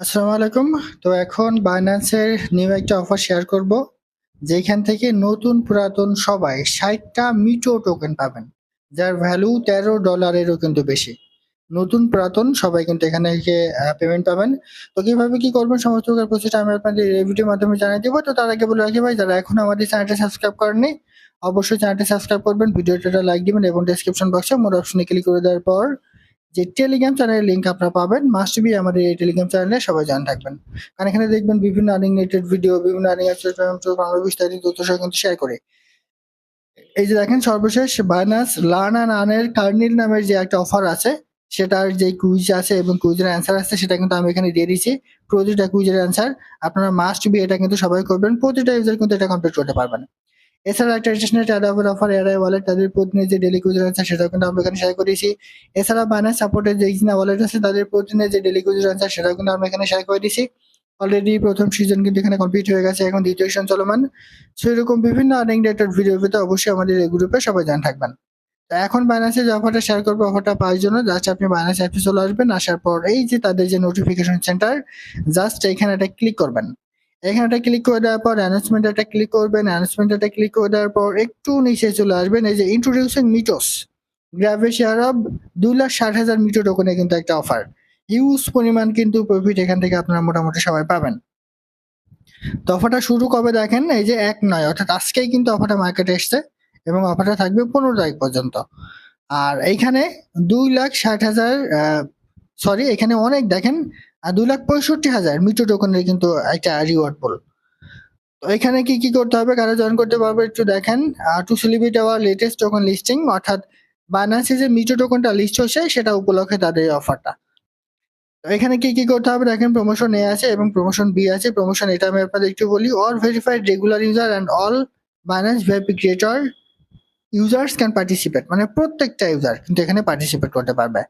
আসসালামু আলাইকুম। তো এখন বাইন্যান্সের নিউ একটা অফার শেয়ার করব, যেখান থেকে নতুন পুরাতন সবাই ষাটটা মিটো টোকেন পাবেন, যার ভ্যালু তেরো ডলারেরও কিন্তু বেশি। নতুন পুরাতন সবাই কিন্তু এখানে পেমেন্ট পাবেন। তো কীভাবে কি করবেন, সমস্ত প্রসেসটা আমি আপনাদের ভিডিওর মাধ্যমে জানিয়ে দেবো। তো তার আগে বলে রাখি ভাই, যারা এখন আমাদের চ্যানেলটা সাবস্ক্রাইব করেননি, অবশ্যই চ্যানেলটা সাবস্ক্রাইব করবেন, ভিডিওটা লাইক দিবেন এবং ডেসক্রিপশন বক্সে মোর অপশনে ক্লিক করে দেওয়ার পর যে টেলিগ্রাম চ্যানেলের লিঙ্ক আপনারা পাবেন। মাস্ট বি আমাদের এই টেলিগ্রাম চ্যানেলে সবাই জান থাকবেন। কারণ এখানে দেখবেন বিভিন্ন আর্নিং রিলেটেড ভিডিও বিভিন্ন আর্নিং বাংলা বিস্তারিত তথ্য সহ কিন্তু শেয়ার করে। এই যে দেখেন সর্বশেষ বাইনাস লার্ন অ্যান্ড আর্নের কার্নিল নামের যে একটা অফার আছে, সেটার যে কুইজ আছে এবং কুইজের অ্যান্সার আছে, সেটা কিন্তু আমি এখানে দিয়ে দিচ্ছি প্রতিটা কুইজের অ্যান্সার আপনারা মাস্ট বি এটা কিন্তু সবাই করবেন। প্রতিটা ইউজার কিন্তু এটা কমপ্লিট করতে পারবেন। এছাড়া একটা স্টেশনারি ট্যাডাবের অফার এআরআই ওয়ালেট তাদের প্রতিনিধি যে ডেলি কুইজার আছে, সেটাও কিন্তু আমরা এখানে শেয়ার করেছি। এছাড়া বাইনান্স সাপোর্টের যে ইজনা ওয়ালেট আছে, তাদের প্রতিনিধি যে ডেলি কুইজার আছে, সেটাও কিন্তু আমরা এখানে শেয়ার করে দিয়েছি। অলরেডি প্রথম সিজন কিন্তু এখানে কমপ্লিট হয়ে গেছে, এখন দ্বিতীয় সিজন চলমান। সো এরকম বিভিন্ন আর্নিং রিলেটেড ভিডিও পেতে অবশ্যই আমাদের এই গ্রুপে সবাই জান থাকবেন। তো এখন বাইনান্সে যে অফারটা শেয়ার করব অফারটা পাওয়ার জন্য জাস্ট আপনি বাইনান্স অ্যাপে চলে আসবেন, আসার পর এই যে তাদের যে নোটিফিকেশন সেন্টার জাস্ট এখানে একটা ক্লিক করবেন। এখানে একটা ক্লিক করে দেওয়ার পর অ্যানাউন্সমেন্ট একটা ক্লিক করবেন অ্যানাউন্সমেন্ট একটা ক্লিক করে দেওয়ার পর একটু নিচে চলে আসবেন, এই যে ইন্ট্রোডিউসিং মিটোস গ্র্যাভে শেয়ার অফ দুই লাখ ষাট হাজার মিটো টোকনে কিন্তু একটা অফার হিউজ পরিমাণ কিন্তু প্রফিট এখান থেকে আপনারা মোটামুটি সবাই পাবেন। তো অফারটা শুরু কবে দেখেন? এই যে এক নয়, অর্থাৎ আজকেই কিন্তু অফারটা মার্কেটে এসছে এবং অফারটা থাকবে পনেরো তারিখ পর্যন্ত। আর এইখানে দুই লাখ ষাট হাজার সরি এখানে অনেক দেখেন আর দুই লাখ পঁয়ষট্টি হাজার মিটো টোকনের কিন্তু একটা রিওয়ার্ড বল তো এখানে কি কি করতে হবে? কারা জয়েন করতে পারবে একটু দেখেন। To celebrate our latest token listing অর্থাৎ বায়ান্সে যে মিটো টোকনটা লিস্ট হচ্ছে সেটা উপলক্ষে তাদের অফারটা এখানে কি কি করতে হবে? দেখেন প্রমোশন এ আছে এবং প্রমোশন বি আছে। প্রমোশন এটা আমি আপনাদের একটু বলি। All verified regular user and all Binance VIP creator users can participate মানে প্রত্যেকটা ইউজার কিন্তু এখানে পার্টিসিপেট করতে পারবে।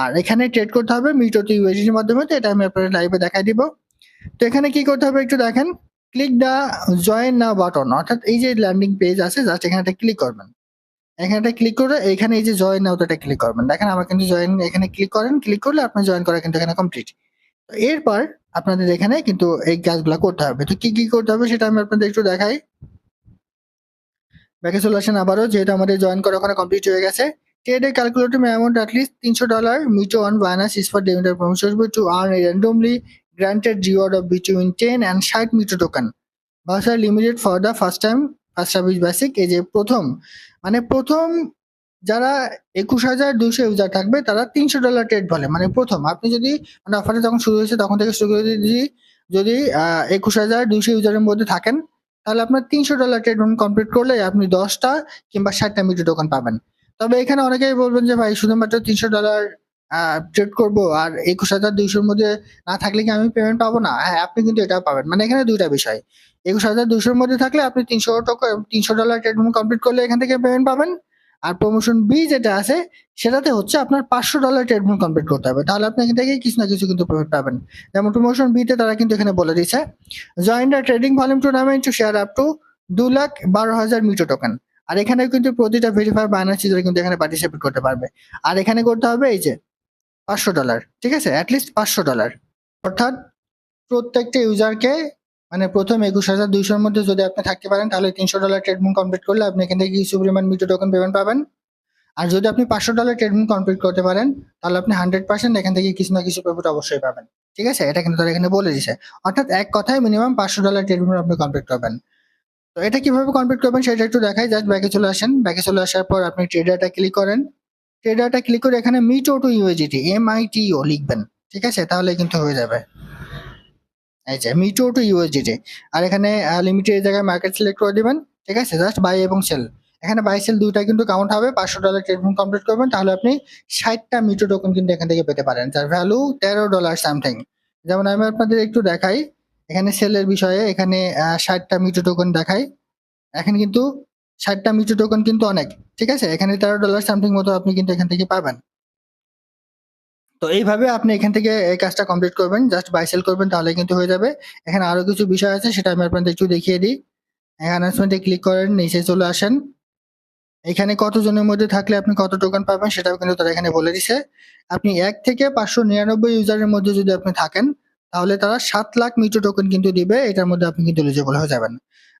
আর এখানে ট্রেড করতে হবে মিটোতে ইউএসডির মাধ্যমে, তো এটা আমি আপনাদের লাইভে দেখাই দিব। তো এখানে কি করতে হবে একটু দেখেন click the join now button অর্থাৎ এই যে ল্যান্ডিং পেজ আছে জাস্ট এখানে একটা ক্লিক করবেন। এখানে একটা ক্লিক করে, এখানে এই যে জয়েন না ওটা ক্লিক করবেন। দেখেন আমার কিন্তু জয়েন এখানে ক্লিক করেন ক্লিক করলে আপনার জয়েন করা কিন্তু এখানে কমপ্লিট তো এরপর আপনাদের এখানে কিন্তু এই কাজগুলো করতে হবে। তো কি কি করতে হবে সেটা আমি আপনাদের একটু দেখাই। ব্যাকে চলে আসেন আবারও যেহেতু আমাদের জয়েন করা ওখানে কমপ্লিট হয়ে গেছে। ট্রেডে ক্যালকুলেটর অ্যামাউন্ট অ্যাটলিস্ট তিনশো dollar Mito on Binance is for ডেমিটার promotion to earn randomly granted reward of between ten and ষাট Mito token ভার্সার limited for the first time first service basis এই যে প্রথম। মানে প্রথম যারা একুশ হাজার দুশো ইউজার থাকবে, তারা তিনশো ডলার ট্রেড বলে। মানে প্রথম, আপনি যদি মানে অফারটা যখন শুরু হয়েছে, তখন থেকে শুরু করে যদি যদি একুশ হাজার দুশো ইউজারের মধ্যে থাকেন তাহলে আপনার তিনশো ডলার ট্রেড কমপ্লিট করলে আপনি দশটা কিংবা ষাটটা মিটো টোকন পাবেন। তবে এখানে অনেকেই বলবেন যে, ভাই, শুধুমাত্র তিনশো ডলার ট্রেড করব আর একুশ হাজার দুইশোর মধ্যে না থাকলে কি আমি পেমেন্ট পাবো না? হ্যাঁ আপনি কিন্তু এটাও পাবেন। মানে এখানে দুইটা বিষয়। একুশ হাজার দুইশোর মধ্যে থাকলে আপনি তিনশো টাকা তিনশো ডলার ট্রেড কমপ্লিট করলে এখান থেকে পেমেন্ট পাবেন। আর প্রমোশন বি যেটা আছে, সেটাতে হচ্ছে আপনার পাঁচশো ডলার ট্রেড কমপ্লিট করতে হবে। তাহলে আপনি এখান থেকে কিছু না কিছু কিন্তু প্রফিট পাবেন। যেমন প্রমোশন বিতে তারা কিন্তু এখানে বলে দিচ্ছে join the trading volume tournament to share up to দু লাখ বারো হাজার মিটো টোকেন আর এখানে কিন্তু প্রতিটা ভেরিফাই বাইনান্স ইউজার কিন্তু এখানে পার্টিসিপেট করতে পারবে। আর এখানে করতে হবে এই যে পাঁচশো ডলার ঠিক আছে? অ্যাটলিস্ট পাঁচশো ডলার অর্থাৎ প্রত্যেকটা ইউজারকে মানে প্রথম একুশ হাজার দুইশোর মধ্যে যদি আপনি থাকতে পারেন, তাহলে তিনশো ডলার ট্রেডমিং কমপ্লিট করলে আপনি এখান থেকে কিছু পরিমাণ মিটো টোকেন পেমেন্ট পাবেন। আর যদি আপনি পাঁচশো ডলার ট্রেডমিং কমপ্লিট করতে পারেন, তাহলে আপনি হান্ড্রেড পার্সেন্ট এখান থেকে কিছু না কিছু প্রফিট অবশ্যই পাবেন। ঠিক আছে? এটা কিন্তু তারা এখানে বলে দিছে অর্থাৎ এক কথায় মিনিমাম পাঁচশো ডলার ট্রেডমিং আপনি কমপ্লিট করবেন। তো এটা কীভাবে কমপ্লিট করবেন সেটা একটু দেখাই। জাস্ট ব্যাকে চলে আসেন। ব্যাকে চলে আসার পর আপনি ট্রেডারটা ক্লিক করেন। ট্রেডারটা ক্লিক করে এখানে Mito to ইউএজিটি M I T O লিখবেন। ঠিক আছে? তাহলে কিন্তু হয়ে যাবে। যে মিটো টু ইউএসডিটি আর এখানে লিমিটেড জায়গায় মার্কেট সিলেক্ট করে দিবেন, ঠিক আছে? জাস্ট বাই এবং সেল এখানে বাই সেল দুইটা কিন্তু কাউন্ট হবে, পাঁচশো ডলার ট্রেডিং কমপ্লিট করবেন, তাহলে আপনি ষাটটা মিটো টোকেন কিন্তু এখান থেকে পেতে পারেন। যার ভ্যালু তেরো ডলার সামথিং যেমন আমি আপনাদের একটু দেখাই, এখানে সেলের বিষয়ে এখানে ষাটটা মিটো টোকেন দেখাই। এখানে কিন্তু ষাটটা মিটো টোকেন কিন্তু অনেক, ঠিক আছে? এখানে তেরো ডলার সামথিং মতো আপনি কিন্তু এখান থেকে পাবেন। তো এইভাবে আপনি এখান থেকে এই কাজটা কমপ্লিট করবেন জাস্ট বাই সেল করবেন তাহলে কিন্তু হয়ে যাবে। এখানে আরও কিছু বিষয় আছে, সেটা আমি আপনাদের একটু দেখিয়ে দিই। অ্যানাউন্সমেন্টে ক্লিক করেন, নিচে চলে আসেন। এখানে কতজনের মধ্যে থাকলে আপনি কত টোকেন পাবেন সেটাও কিন্তু তারা এখানে বলে দিছে। আপনি এক থেকে পাঁচশো নিরানব্বই ইউজারের মধ্যে যদি আপনি থাকেন, তাহলে তারা সাত লাখ মিটো টোকেন কিন্তু দিবে, এটার মধ্যে আপনি কিন্তু এলিজিবল হয়ে যাবেন।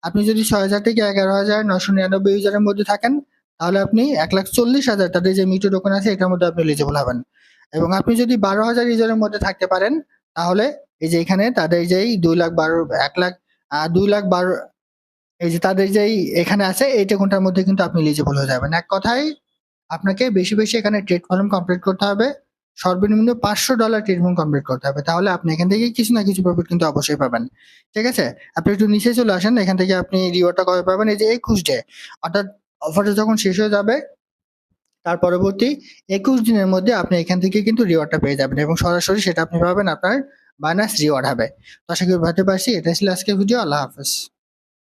আপনি যদি ছয় হাজার থেকে এগারো হাজার নশো নিরানব্বই ইউজারের মধ্যে থাকেন, তাহলে আপনি এক লাখ চল্লিশ হাজার, তাদের যে মিটো টোকেন আছে, এটার মধ্যে আপনি এলিজিবল হবেন। এবং আপনি যদি বারো হাজার ইউজারের মধ্যে থাকতে পারেন, তাহলে এই যে এখানে তাদের যেই দুই লাখ বারো, এক লাখ দুই লাখ বারো, এই যে তাদের যেই এখানে আছে, এই টোকেনটার মধ্যে কিন্তু আপনি এলিজিবল হয়ে যাবেন। এক কথায়, আপনাকে বেশি বেশি এখানে ট্রেড ফর্ম কমপ্লিট করতে হবে। সর্বনিম্ন পাঁচশো ডলার ফর্ম কমপ্লিট করতে হবে। তাহলে আপনি এখান থেকে কিছু না কিছু প্রফিট কিন্তু অবশ্যই পাবেন। ঠিক আছে? আপনি একটু নিচে চলে আসেন, এখান থেকে আপনি রিওয়ার্ডটা কবে পাবেন? এই যে একুশ ডে অর্থাৎ অফারটা যখন শেষ হয়ে যাবে তার পরবর্তী একুশ দিনের মধ্যে আপনি এখান থেকে কিন্তু রিওয়ার্ডটা পেয়ে যাবেন এবং সরাসরি সেটা আপনি পাবেন আপনার বাইনাস রিওয়ার্ড হবে। তো আশা করি ভাবতে পারছি। এটা ছিল আজকের ভিডিও আল্লাহ হাফেজ।